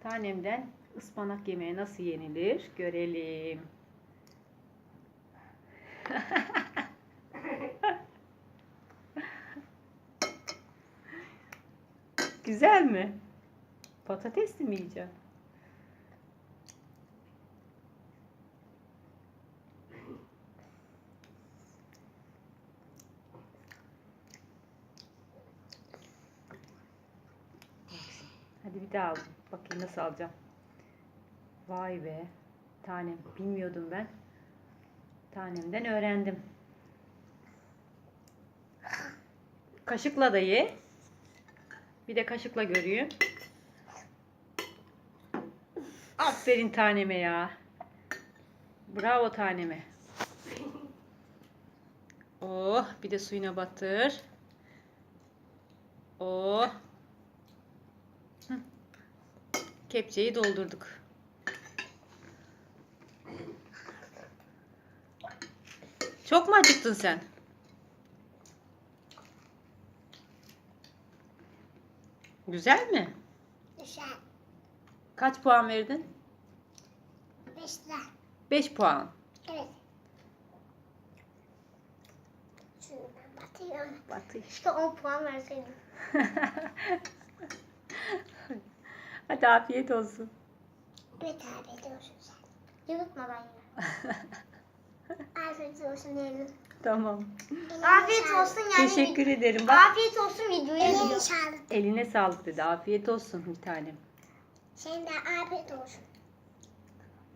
Tanemden ıspanak yemeği nasıl yenilir görelim. Güzel mi? Patatesli mi yiyeceksin? Hadi bir daha al. Bakayım nasıl alacağım. Vay be. Tanem. Bilmiyordum ben. Tanemden öğrendim. Kaşıkla da ye. Bir de kaşıkla göreyim. Aferin taneme ya. Bravo taneme. Oh, bir de suyuna batır. Oh. Hı. Kepçeyi doldurduk. Çok mu acıktın sen? Güzel mi? Güzel. Kaç puan verdin? Beşler. 5 puan. Evet. Şuradan batıyorum. Batı. İşte 10 puan verseydim. Hadi afiyet olsun. Evet abi ediyorsun sen. Yutmadan ye. Afiyet olsun diyelim. Tamam. Afiyet olsun yani. Teşekkür ederim. Bak Afiyet olsun videoya gidiyor. eline sağlık dedi. Afiyet olsun bir tanem. Senin de afiyet olsun.